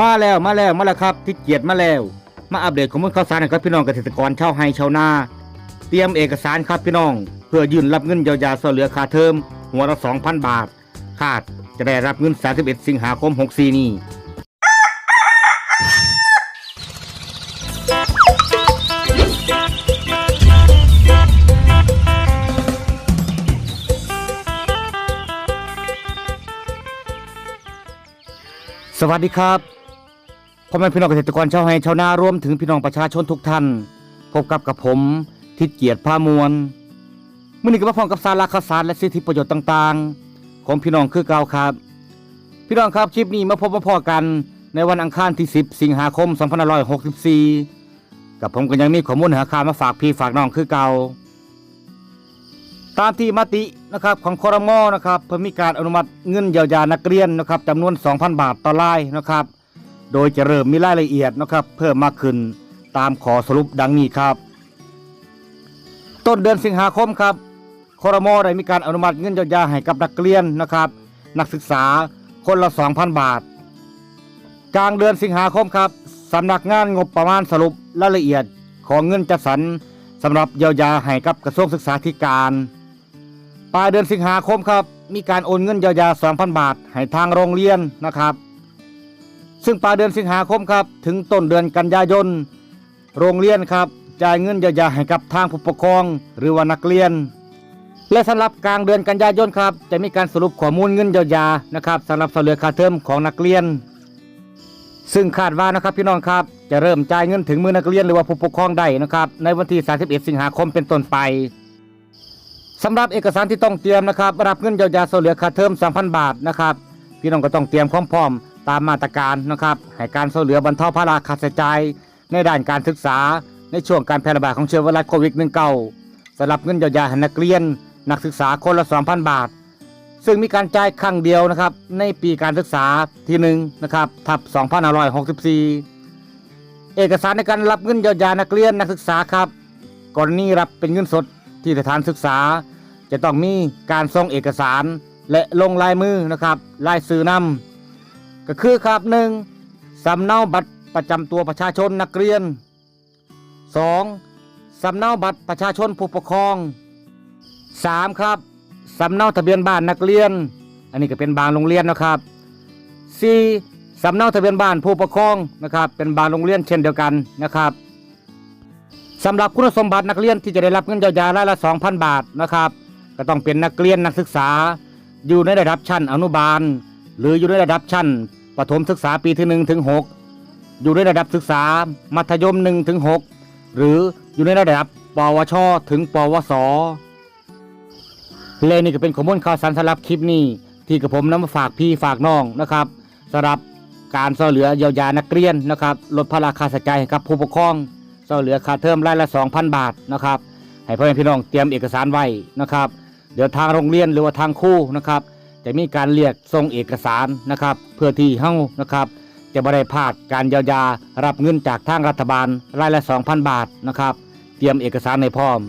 มาแล้วมาแล้วมาแล้วครับที่เกียรติมาแล้ว มาอัปเดตข้อมูลข่าวสารให้กับพี่น้องเกษตรกรชาวไฮชาวนา เตรียมเอกสารครับพี่น้อง เพื่อยื่นรับเงินเยียวยาส่วนเหลือค่าเทอมหัวละ2,000 บาท คาดจะได้รับเงิน 31 สิงหาคม 64 นี้สวัสดีครับ พ่อแม่พี่น้องเกษตรกรชาวไฮชาวนารวมถึงพี่น้องประชาชนทุกท่าน พบกับกับผมทิดเกียรติพามวลมื่อนี้ก็มาพร้อมกับสาระข่าวสารและสิทธิประโยชน์ต่างๆ ของพี่น้องคือเก่าครับ พี่น้องครับคลิปนี้มาพบมาพอกันในวันอังคารที่ 10 สิงหาคม 2564 กับผมก็ยังมีข้อมูลหาข่าวมาฝากพี่ฝากน้องคือเก่าตามที่มตินะครับของคอรมอนะครับเพิ่มมีการอนุมัติเงินเยียวยานักเรียนนะครับจำนวน 2,000 บาทต่อรายนะครับ โดยจะเริ่มมีรายละเอียดนะครับเพิ่มมากขึ้นตามขอสรุปดังนี้ครับ ต้นเดือนสิงหาคมครับคอรมอได้มีการอนุมัติเงินเยียวยาให้กับนักเรียนนะครับ นักศึกษาคนละ 2,000 บาท กลางเดือนสิงหาคมครับสำนักงานงบประมาณสรุปรายละเอียดของเงินจัดสรรสำหรับเยียวยาให้กับกระทรวงศึกษาธิการปลายเดือนสิงหาคมครับ มีการโอนเงินเยียวยา 2,000 บาทให้ทางโรงเรียนนะครับ ซึ่งปลายเดือนสิงหาคมครับ ถึงต้นเดือนกันยายน โรงเรียนครับจ่ายเงินเยียวยาให้กับทางผู้ปกครอง หรือว่านักเรียน และสำหรับกลางเดือนกันยายนครับ จะมีการสรุปข้อมูลเงินเยียวยานะครับสำหรับสเหลือค่าเทอมของนักเรียน ซึ่งคาดว่านะครับพี่น้องครับ จะเริ่มจ่ายเงินถึงมือนักเรียนหรือว่าผู้ปกครองได้นะครับ ในวันที่ 31 สิงหาคมเป็นต้นไปสำหรับเอกสารที่ต้องเตรียมนะครับ รับเงินเยียวยาส่วนเหลือค่าเทอม2,000 บาทนะครับ พี่น้องก็ต้องเตรียมความพร้อม ตามมาตรการนะครับให้การส่วนเหลือบรรเทาภาระค่าใช้จ่ายในด้านการศึกษาในช่วงการแพร่ระบาดของเชื้อไวรัสโควิด -19 สำหรับเงินเยียวยาให้นักเรียน นักศึกษาคนละ 2,000 บาท ซึ่งมีการจ่ายครั้งเดียวนะครับในปีการศึกษาที่หนึ่งนะครับทับ2564 เอกสารในการรับเงินเยียวยานักเรียนนักศึกษาครับกรณีรับเป็นเงินสดที่สถานศึกษา จะต้องมีการส่งเอกสารและลงลายมือนะครับลายสื่อนำ ก็คือครับหนึ่งสำเนาบัตรประจำตัวประชาชนนักเรียน 2. สำเนาบัตรประชาชนผู้ปกครอง 3. ครับสำเนาทะเบียนบ้านนักเรียน อันนี้ก็เป็นบางโรงเรียนนะครับ 4. สำเนาทะเบียนบ้านผู้ปกครองนะครับ เป็นบางโรงเรียนเช่นเดียวกันนะครับสำหรับคุณสมบัตินักเรียนที่จะได้รับเงินเยียวยารายละ 2,000 บาทนะครับ ก็ต้องเป็นนักเรียนนักศึกษาอยู่ในระดับชั้นอนุบาล หรืออยู่ในระดับชั้นประถมศึกษาปีที่1ถึง6อยู่ในระดับศึกษามัธยม1ถึง6หรืออยู่ในระดับปวช ถึงปวสแลนี่ก็เป็นข้อมูลข่าวสารสำหรับคลิปนี้ที่กระผมนำมาฝากพี่ฝากน้องนะครับสำหรับการช่วยเหลือเยียวยานักเรียนนะครับลดภาระค่าใช้จ่ายให้กับผู้ปกครองช่วยเหลือค่าเทอมรายละ 2,000 บาทนะครับให้พ่อแม่พี่น้องเตรียมเอกสารไว้นะครับ เดี๋ยวทางโรงเรียนหรือว่าทางครูนะครับ จะมีการเรียกส่งเอกสารนะครับ เพื่อที่เฮานะครับ จะบ่ได้พลาดการเยียวยารับเงินจากทางรัฐบาลรายละ 2,000 บาทนะครับ เตรียมเอกสารในพร้อม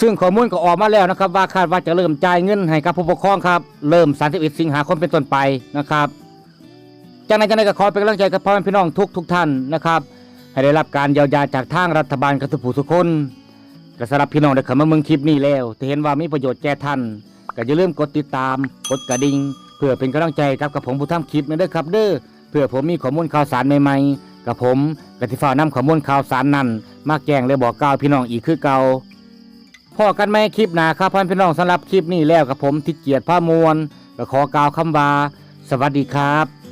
ซึ่งข้อมูลก็ออกมาแล้วนะครับ ว่าคาดว่าจะเริ่มจ่ายเงินให้กับผู้ปกครองครับเริ่ม 31 สิงหาคมเป็นต้นไปนะครับจากนั้นจากนั้ก็ขอเป็นกำลังใจกับพ่อแม่พี่น้องทุกทุกท่านนะครับ ให้ได้รับการเยียวยาจากทางรัฐบาลกับทุกผู้ทุกคนก็สำหรับพี่น้องได้เข้ามาเมืองคลิปนี้แล้วถ้าเห็นว่ามีประโยชน์แก่ท่าน ก็อย่าลืมกดติดตาม กดกระดิ่งเพื่อเป็นกำลังใจกับกับผมผู้ทำคลิปนะเด้อครับเด้อเพื่อผมมีข้อมูลข่าวสารใหม่ๆ กับผมกติฟ้าวนำข้อมูลข่าวสารนั้นมาแจ้งและบอกกล่าวพี่น้องอีกคือเก่าพ่อกันไหมคลิปหนาครับพ่อพี่น้องสำหรับคลิปนี้แล้วกับผมทิดเกียรติผ้ามวลก็ขอกล่าวคำว่าสวัสดีครับ